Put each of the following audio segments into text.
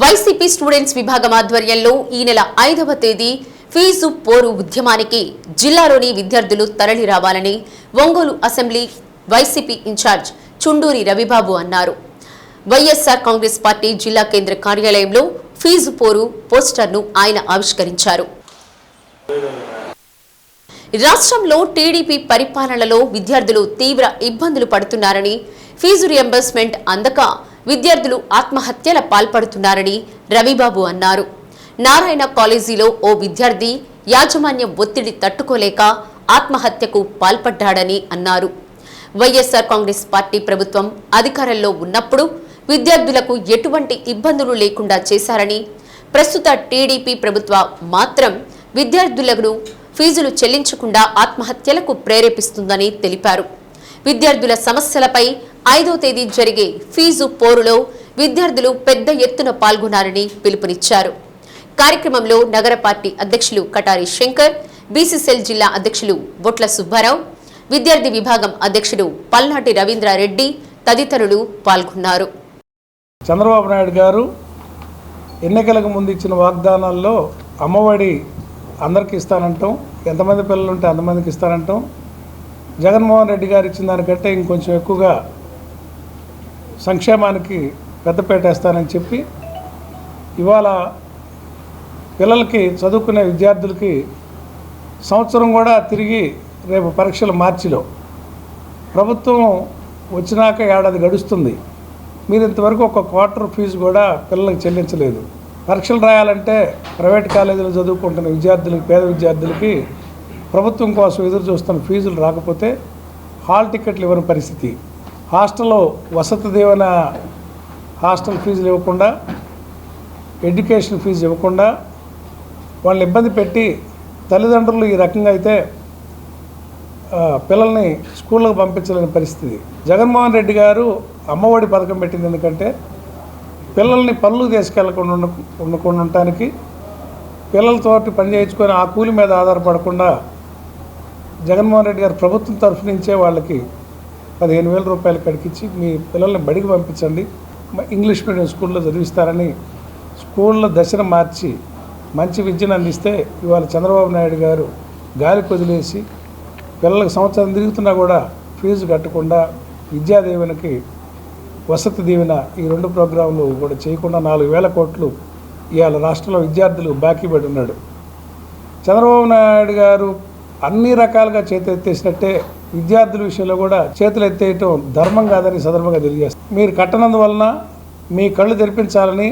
YCP students విభాగం ఆధ్వర్యంలో ఈ నెల ఐదవ తేదీ ఫీజు పోరు ఉద్యమానికి జిల్లాలోని విద్యార్థులు తరలి రావాలని Ongole assembly YCP incharge Chunduri Ravibabu అన్నారు. వైఎస్ఆర్ కాంగ్రెస్ పార్టీ జిల్లా కేంద్ర కార్యాలయంలో ఫీజు పోరు పోస్టర్ను ఆయన ఆవిష్కరించారు. రాష్ట్రంలో టీడీపీ పరిపాలనలో విద్యార్థులు తీవ్ర ఇబ్బందులు పడుతున్నారని ఫీజు రియంబర్స్మెంట్ అందక విద్యార్థులు ఆత్మహత్యల పాల్పడుతున్నారని రవిబాబు అన్నారు. నారాయణ కాలేజీలో ఓ విద్యార్థి యాజమాన్యం ఒత్తిడి తట్టుకోలేక ఆత్మహత్యకు పాల్పడ్డాడని అన్నారు. వైఎస్ఆర్ కాంగ్రెస్ పార్టీ ప్రభుత్వం అధికారంలో ఉన్నప్పుడు విద్యార్థులకు ఎటువంటి ఇబ్బందులు లేకుండా చేశారని ప్రస్తుత టీడీపీ ప్రభుత్వ మాత్రం విద్యార్థులను ఫీజులు చెల్లించకుండా ఆత్మహత్యలకు ప్రేరేపిస్తుందని తెలిపారు. విద్యార్థుల సమస్యలపై ఐదో తేదీ జరిగే ఫీజు పోరులో విద్యార్థులు పెద్ద ఎత్తున పాల్గొనాలని పిలుపునిచ్చారు. కార్యక్రమంలో నగర పార్టీ అధ్యక్షులు కటారి శంకర్ బీసీసీఎల్ జిల్లా అధ్యక్షులు బొట్ల సుబ్బారావు విద్యార్థి విభాగం అధ్యక్షుడు పల్నాటి రవీంద్రారెడ్డి తదితరులు పాల్గొన్నారు. చంద్రబాబు నాయుడు గారు ఎన్నికలకు ముందు ఇచ్చిన వాగ్దానాల్లో అమ్మఒడి అందరికి ఇస్తానంటాం ఎంతమంది పిల్లలు ఉంటే అంతమందికి ఇస్తానంటాం. జగన్మోహన్ రెడ్డి గారు ఇచ్చిన దానికంటే ఇంకొంచెం ఎక్కువగా సంక్షేమానికి పెద్దపేట వేస్తానని చెప్పి ఇవాళ పిల్లలకి చదువుకునే విద్యార్థులకి సంవత్సరం కూడా తిరిగి రేపు పరీక్షలు మార్చిలో. ప్రభుత్వం వచ్చినాక ఏడాది గడుస్తుంది. మీరు ఇంతవరకు ఒక క్వార్టర్ ఫీజు కూడా పిల్లలకు చెల్లించలేదు. పరీక్షలు రాయాలంటే ప్రైవేట్ కాలేజీలో చదువుకుంటున్న విద్యార్థులకి పేద విద్యార్థులకి ప్రభుత్వం కోసం ఎదురు చూస్తున్న ఫీజులు రాకపోతే హాల్ టికెట్లు ఇవ్వని పరిస్థితి. హాస్టల్లో వసతి దీవెన హాస్టల్ ఫీజులు ఇవ్వకుండా ఎడ్యుకేషన్ ఫీజు ఇవ్వకుండా వాళ్ళని ఇబ్బంది పెట్టి తల్లిదండ్రులు ఈ రకంగా అయితే పిల్లల్ని స్కూళ్ళకు పంపించలేని పరిస్థితి. జగన్మోహన్ రెడ్డి గారు అమ్మఒడి పథకం పెట్టింది ఎందుకంటే పిల్లల్ని పనులు తీసుకెళ్ళకుండా ఉండకుండా ఉండటానికి పిల్లలతోటి పని చేయించుకొని ఆ కూలి మీద ఆధారపడకుండా జగన్మోహన్ రెడ్డి గారు ప్రభుత్వం తరఫు నుంచే వాళ్ళకి పదిహేను వేల రూపాయలు కడికిచ్చి మీ పిల్లల్ని బడికి పంపించండి. ఇంగ్లీష్ మీడియం స్కూల్లో చదివిస్తారని స్కూళ్ళ దశను మార్చి మంచి విద్యను అందిస్తే ఇవాళ చంద్రబాబు నాయుడు గారు గాలి వదిలేసి పిల్లలకు సంవత్సరం తిరుగుతున్నా కూడా ఫీజు కట్టకుండా విద్యా దీవెనకి వసతి దీవెన ఈ రెండు ప్రోగ్రాంలు కూడా చేయకుండా నాలుగు వేల కోట్లు ఇవాళ రాష్ట్రంలో విద్యార్థులు బాకీ పడి ఉన్నాడు. చంద్రబాబు నాయుడు గారు అన్ని రకాలుగా చేతులు ఎత్తేసినట్టే విద్యార్థుల విషయంలో కూడా చేతులు ఎత్తేయటం ధర్మం కాదని సందర్భంగా తెలియజేస్తాం మీరు కట్టనందువలన మీ కళ్ళు తెరిపించాలని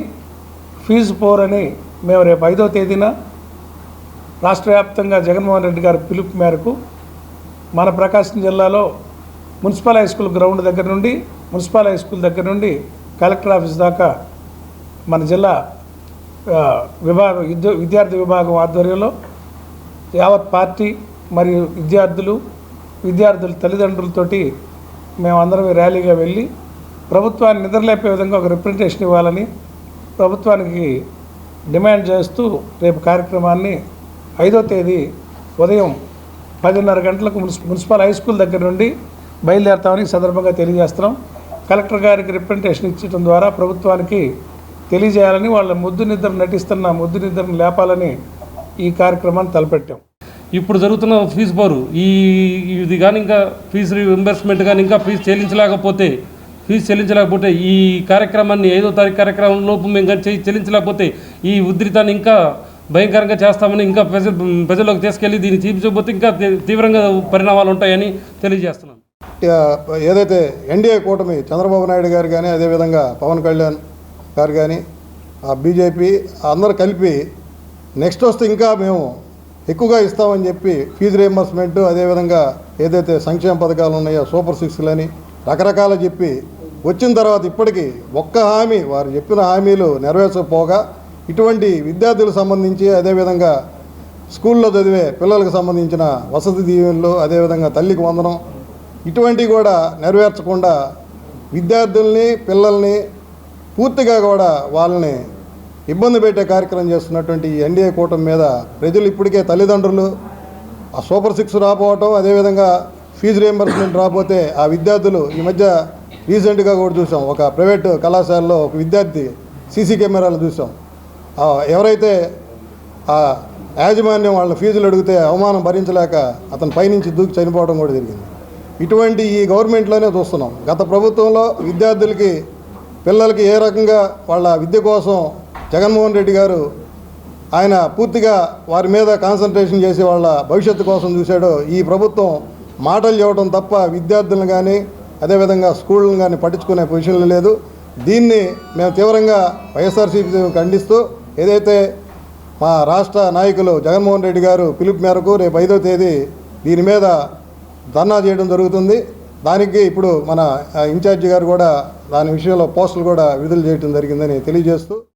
ఫీజు పోరని మేము రేపు ఐదో తేదీన రాష్ట్ర వ్యాప్తంగా జగన్మోహన్ రెడ్డి గారి పిలుపు మేరకు మన ప్రకాశం జిల్లాలో మున్సిపల్ హై స్కూల్ గ్రౌండ్ దగ్గర నుండి మున్సిపల్ హై స్కూల్ దగ్గర నుండి కలెక్టర్ ఆఫీస్ దాకా మన జిల్లా విభాగం విద్య విద్యార్థి విభాగం ఆధ్వర్యంలో యావత్ పార్టీ మరియు విద్యార్థులు విద్యార్థుల తల్లిదండ్రులతోటి మేమందరం ర్యాలీగా వెళ్ళి ప్రభుత్వాన్ని నిద్రలేపే విధంగా ఒక రిప్రజెంటేషన్ ఇవ్వాలని ప్రభుత్వానికి డిమాండ్ చేస్తూ రేపు కార్యక్రమాన్ని ఐదో తేదీ ఉదయం పదిన్నర గంటలకు మున్సి మున్సిపల్ హై స్కూల్ దగ్గర నుండి బయలుదేరుతామని సందర్భంగా తెలియజేస్తున్నాం. కలెక్టర్ గారికి రిప్రజెంటేషన్ ఇచ్చడం ద్వారా ప్రభుత్వానికి తెలియజేయాలని వాళ్ళ ముద్దు నిద్ర నటిస్తున్న ముద్దు నిద్రను లేపాలని ఈ కార్యక్రమాన్ని తలపెట్టాం. ఇప్పుడు జరుగుతున్న ఫీజు బారు ఈ ఇది కానీ ఇంకా ఫీజు రీఎంబర్స్మెంట్ కానీ ఇంకా ఫీజు చెల్లించలేకపోతే ఫీజు చెల్లించలేకపోతే ఈ కార్యక్రమాన్ని ఐదో తారీఖు కార్యక్రమం లోపు మేము కానీ చెల్లించలేకపోతే ఈ ఉద్రితాన్ని ఇంకా భయంకరంగా చేస్తామని ఇంకా ప్రజ ప్రజల్లోకి తీసుకెళ్ళి దీన్ని చూపించకపోతే ఇంకా తీవ్రంగా పరిణామాలు ఉంటాయని తెలియజేస్తున్నాను. ఏదైతే ఎన్డీఏ కూటమి చంద్రబాబు నాయుడు గారు కానీ అదేవిధంగా పవన్ కళ్యాణ్ గారు కానీ ఆ బీజేపీ అందరు కలిపి నెక్స్ట్ వస్తే ఇంకా మేము ఎక్కువగా ఇస్తామని చెప్పి ఫీజు రియంబర్స్మెంట్ అదేవిధంగా ఏదైతే సంక్షేమ పథకాలు ఉన్నాయో సూపర్ సిక్స్లని రకరకాలు చెప్పి వచ్చిన తర్వాత ఇప్పటికీ ఒక్క హామీ వారు చెప్పిన హామీలు నెరవేర్చకపోగా ఇటువంటి విద్యార్థులకు సంబంధించి అదేవిధంగా స్కూల్లో చదివే పిల్లలకు సంబంధించిన వసతి దీవెనలు అదేవిధంగా తల్లికి వందనం ఇటువంటివి కూడా నెరవేర్చకుండా విద్యార్థుల్ని పిల్లల్ని పూర్తిగా కూడా వాళ్ళని ఇబ్బంది పెట్టే కార్యక్రమం చేస్తున్నటువంటి ఎన్డీఏ కూటమి మీద ప్రజలు ఇప్పటికే తల్లిదండ్రులు ఆ సూపర్ సిక్స్ రాపోవటం అదేవిధంగా ఫీజు రియంబర్స్మెంట్ రాకపోతే ఆ విద్యార్థులు ఈ మధ్య రీసెంట్గా కూడా చూసాం. ఒక ప్రైవేట్ కళాశాలలో ఒక విద్యార్థి సీసీ కెమెరాలు చూసాం. ఎవరైతే ఆ యాజమాన్యం వాళ్ళ ఫీజులు అడిగితే అవమానం భరించలేక అతను పైనుంచి దూకి చనిపోవడం కూడా జరిగింది. ఇటువంటి ఈ గవర్నమెంట్లోనే చూస్తున్నాం. గత ప్రభుత్వంలో విద్యార్థులకి పిల్లలకి ఏ రకంగా వాళ్ళ విద్య కోసం జగన్మోహన్ రెడ్డి గారు ఆయన పూర్తిగా వారి మీద కాన్సన్ట్రేషన్ చేసి వాళ్ళ భవిష్యత్తు కోసం చూశాడో ఈ ప్రభుత్వం మాటలు చెప్పడం తప్ప విద్యార్థులను కానీ అదేవిధంగా స్కూళ్ళను కానీ పట్టించుకునే పొజిషన్లు లేదు. దీన్ని మేము తీవ్రంగా వైఎస్ఆర్సీపీ ఖండిస్తూ ఏదైతే మా రాష్ట్ర నాయకులు జగన్మోహన్ రెడ్డి గారు పిలుపు మేరకు రేపు ఐదో తేదీ దీని మీద ధర్నా చేయడం జరుగుతుంది. దానికి ఇప్పుడు మన ఇన్ఛార్జి గారు కూడా దాని విషయంలో పోస్టులు కూడా విడుదల చేయడం జరిగిందని తెలియజేస్తూ